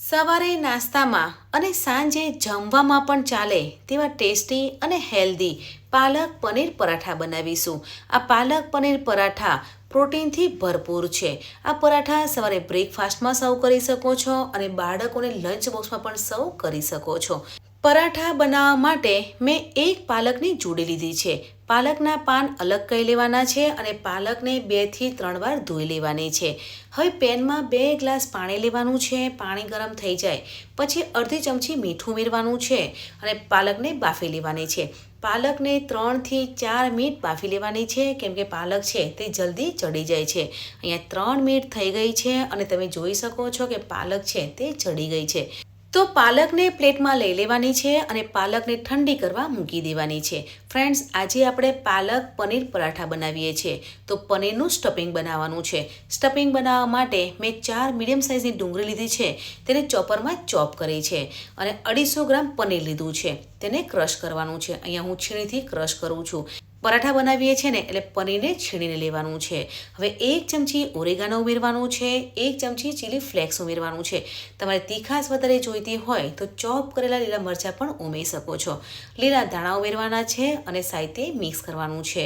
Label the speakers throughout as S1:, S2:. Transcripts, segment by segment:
S1: સવારે નાસ્તામાં અને સાંજે જમવામાં પણ ચાલે તેવા ટેસ્ટી અને હેલ્ધી પાલક પનીર પરાઠા બનાવીશું. આ પાલક પનીર પરાઠા પ્રોટીનથી ભરપૂર છે. આ પરાઠા સવારે બ્રેકફાસ્ટમાં સર્વ કરી શકો છો અને બાળકોને લંચ બોક્સમાં પણ સર્વ કરી શકો છો. પરાઠા બનાવવા માટે મેં એક પાલકની જોડી લીધી છે. પાલકના પાન અલગ કરી લેવાના છે અને પાલકને બેથી ત્રણ વાર ધોઈ લેવાની છે. હવે પેનમાં બે ગ્લાસ પાણી લેવાનું છે, પાણી ગરમ થઈ જાય. પછી અડધી ચમચી મીઠું ઉમેરવાનું છે અને પાલકને બાફી લેવાની છે. પાલકને ત્રણથી ચાર મિનિટ બાફી લેવાની છે, કેમ કે પાલક છે તે જલ્દી ચડી જાય છે. અહીંયા ત્રણ મિનિટ થઈ ગઈ છે અને તમે જોઈ શકો છો કે પાલક છે તે ચડી ગઈ છે. તો પાલકને પ્લેટમાં લઈ લેવાની છે અને પાલકને ઠંડી કરવા મૂકી દેવાની છે. ફ્રેન્ડ્સ, આજે આપણે પાલક પનીર પરાઠા બનાવીએ છીએ. તો પનીરનું સ્ટફિંગ બનાવવાનું છે. સ્ટફિંગ બનાવવા માટે મેં ચાર મીડિયમ સાઇઝની ડુંગળી લીધી છે. તેને ચોપરમાં ચોપ કરી છે અને અઢીસો ગ્રામ પનીર લીધું છે. તેને ક્રશ કરવાનું છે. અહીંયા હું છીણીથી ક્રશ કરું છું. પરાઠા બનાવીએ છીએ ને એટલે પનીરને છીણીને લેવાનું છે. હવે એક ચમચી ઓરેગાનો ઉમેરવાનું છે, એક ચમચી ચીલી ફ્લેક્સ ઉમેરવાનું છે. તમારે તીખાશ વધારે જોઈતી હોય તો ચોપ કરેલા લીલા મરચાં પણ ઉમેરી શકો છો. લીલા ધાણા ઉમેરવાના છે અને સાઈતે મિક્સ કરવાનું છે.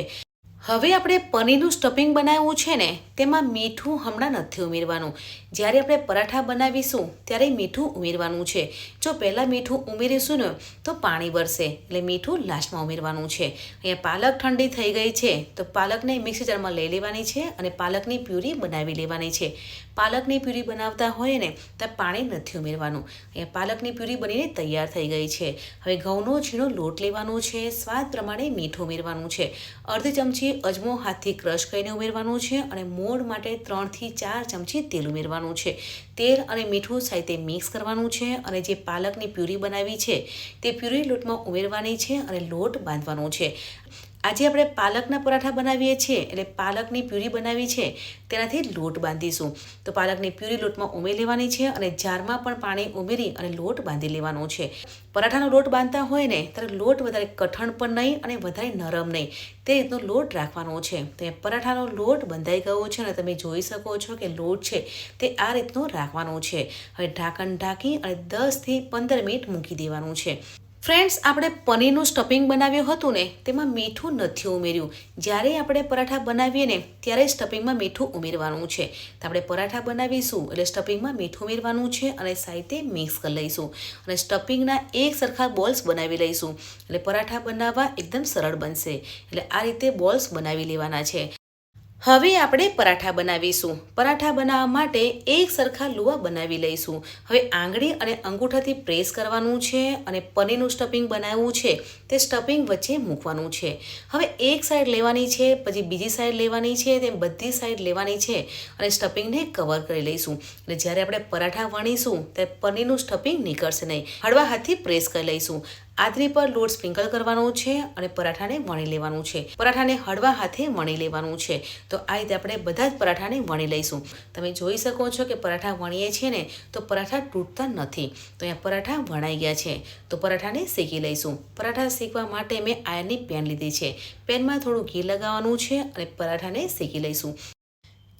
S1: હવે આપણે પનીરનું સ્ટફિંગ બનાવવું છે ને, તેમાં મીઠું હમણાં નથી ઉમેરવાનું. જ્યારે આપણે પરાઠા બનાવીશું, ત્યારે મીઠું ઉમેરવાનું છે. જો પહેલાં મીઠું ઉમેરીશું ને, તો પાણી વરસે, એટલે મીઠું લાસ્ટમાં ઉમેરવાનું છે. અહીંયા પાલક ઠંડી થઈ ગઈ છે, તો પાલકને મિક્સી જારમાં લઈ લેવાની છે અને પાલકની પ્યુરી બનાવી લેવાની છે. પાલકની પ્યુરી બનાવતા હોય ને, તો પાણી નથી ઉમેરવાનું. અહીંયા પાલકની પ્યુરી બનીને તૈયાર થઈ ગઈ છે. હવે ઘઉંનો ઝીણો લોટ લેવાનો છે, સ્વાદ પ્રમાણે મીઠું ઉમેરવાનું છે. અડધી ચમચી અજમો હાથથી ક્રશ કરીને ઉમેરવાનું છે અને મોડ માટે ત્રણથી ચાર ચમચી તેલ ઉમેરવાનું છે. તેલ અને મીઠું સાથે મિક્સ કરવાનું છે અને જે પાલકની પ્યુરી બનાવી છે તે પ્યુરી લોટમાં ઉમેરવાની છે અને લોટ બાંધવાનો છે. આજે આપણે પાલકના પરાઠા બનાવીએ છીએ, એટલે પાલકની પ્યુરી બનાવી છે, તેનાથી લોટ બાંધીશું. તો પાલકની પ્યુરી લોટમાં ઉમેરી લેવાની છે અને જારમાં પણ પાણી ઉમેરી અને લોટ બાંધી લેવાનો છે. પરાઠાનો લોટ બાંધતા હોય ને, ત્યારે લોટ વધારે કઠણ પણ નહીં અને વધારે નરમ નહીં. તે રીતનો લોટ રાખવાનો છે. તો પરાઠાનો લોટ બંધાઈ ગયો છે અને તમે જોઈ શકો છો કે લોટ છે તે આ રીતનો રાખવાનો છે. હવે ઢાંકણ ઢાંકી અને દસથી પંદર મિનિટ મૂકી દેવાનું છે. ફ્રેન્ડ્સ, આપણે પનીરનું સ્ટફિંગ બનાવ્યું હતું ને, તેમાં મીઠું નથી ઉમેર્યું. જ્યારે આપણે પરાઠા બનાવીએ ને, ત્યારે સ્ટફિંગમાં મીઠું ઉમેરવાનું છે. તો આપણે પરાઠા બનાવીશું, એટલે સ્ટફિંગમાં મીઠું ઉમેરવાનું છે અને સાઈતે મિક્સ કરી લઈશું. અને સ્ટફિંગના એક સરખા બોલ્સ બનાવી લઈશું. એટલે પરાઠા બનાવવા એકદમ સરળ બનશે. એટલે આ રીતે બોલ્સ બનાવી લેવાના છે. હવે આપણે પરાઠા બનાવીશું. પરાઠા બનાવવા માટે એક સરખા લુવા બનાવી લઈશું. હવે આંગળી અને અંગૂઠાથી પ્રેસ કરવાનું છે અને પનીરનું સ્ટફિંગ બનાવવું છે. તે સ્ટફિંગ વચ્ચે મૂકવાનું છે. હવે એક સાઈડ લેવાની છે, પછી બીજી સાઈડ લેવાની છે, તેમ બધી સાઈડ લેવાની છે અને સ્ટફિંગને કવર કરી લઈશું. એટલે જ્યારે આપણે પરાઠા વણીશું, ત્યારે પનીરનું સ્ટફિંગ નીકળશે નહીં. હળવા હાથથી પ્રેસ કરી લઈશું. આદરી પર લોટ સ્પ્રિંકલ કરવાનો છે અને પરાઠાને વણી લેવાનું છે. પરાઠાને હળવા હાથે વણી લેવાનું છે. તો આ રીતે આપણે બધા જ પરાઠાને વણી લઈશું. તમે જોઈ શકો છો કે પરાઠા વણીએ છીએ ને, તો પરાઠા તૂટતા નથી. તો અહીંયા પરાઠા વણાઈ ગયા છે. તો પરાઠાને શેકી લઈશું. પરાઠા શેકવા માટે મેં આયરની પેન લીધી છે. પેનમાં થોડું ઘી લગાવવાનું છે અને પરાઠાને શેકી લઈશું.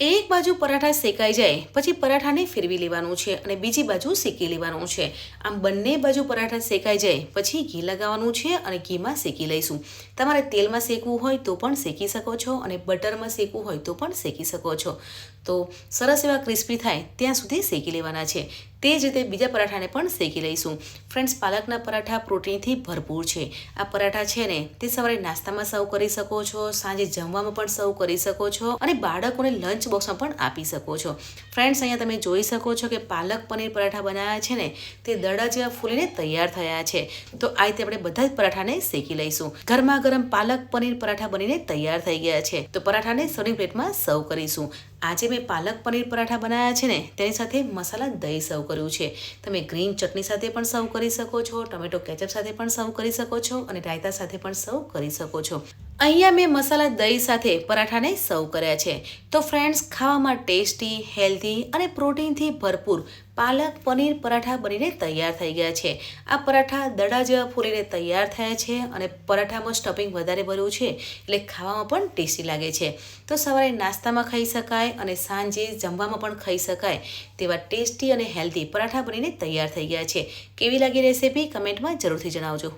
S1: એક બાજુ પરાઠા શેકાઈ જાય, પછી પરાઠાને ફેરવી લેવાનું છે અને બીજી બાજુ શેકી લેવાનું છે. આમ બંને બાજુ પરાઠા શેકાઈ જાય, પછી ઘી લગાવવાનું છે અને ઘીમાં શેકી લઈશું. તમારે તેલમાં શેકવું હોય તો પણ શેકી શકો છો અને બટરમાં શેકવું હોય તો પણ શેકી શકો છો. તો સરસ એવા ક્રિસ્પી થાય ત્યાં સુધી શેકી લેવાના છે. તે જ રીતે બીજા પરાઠાને પણ શેકી લઈશું. ફ્રેન્ડ્સ, પાલકના પરાઠા પ્રોટીનથી ભરપૂર છે. આ પરાઠા છે ને, તે સવારે નાસ્તામાં સર્વ કરી શકો છો, સાંજે જમવામાં પણ સર્વ કરી શકો છો અને બાળકોને લંચ બોક્સમાં પણ આપી શકો છો. ફ્રેન્ડ્સ, અહીંયા તમે જોઈ શકો છો કે પાલક પનીર પરાઠા બનાવ્યા છે ને, તે દડા જેવા ફૂલીને તૈયાર થયા છે. તો આ રીતે આપણે બધા જ પરાઠાને શેકી લઈશું. ગરમા ગરમ પાલક પનીર પરાઠા બનીને તૈયાર થઈ ગયા છે. તો પરાઠાને સર્વિંગ પ્લેટમાં સર્વ કરીશું. આજે મેં પાલક પનીર પરાઠા બનાવ્યા છે ને, તેની સાથે મસાલા દહીં સર્વ કર્યું છે. તમે ગ્રીન ચટણી સાથે પણ સર્વ કરી શકો છો, ટમેટો કેચઅપ સાથે પણ સર્વ કરી શકો છો અને રાયતા સાથે પણ સર્વ કરી શકો છો. અહીંયા મેં મસાલા દહીં સાથે પરાઠાને સર્વ કર્યા છે. તો ફ્રેન્ડ્સ ખાવામાં ટેસ્ટી હેલ્ધી અને પ્રોટીનથી ભરપૂર પાલક પનીર પરાઠા બનીને તૈયાર થઈ ગયા છે. આ પરાઠા દડા જેવા ફૂલીને તૈયાર થયા છે અને પરાઠામાં સ્ટફિંગ વધારે ભર્યું છે એટલે ખાવામાં પણ ટેસ્ટી લાગે છે. તો સવારે નાસ્તામાં ખાઈ શકાય અને સાંજે જમવામાં પણ ખાઈ શકાય તેવા ટેસ્ટી અને હેલ્ધી પરાઠા બનીને તૈયાર થઈ ગયા છે. કેવી લાગી રેસીપી કમેન્ટમાં જરૂરથી જણાવજો.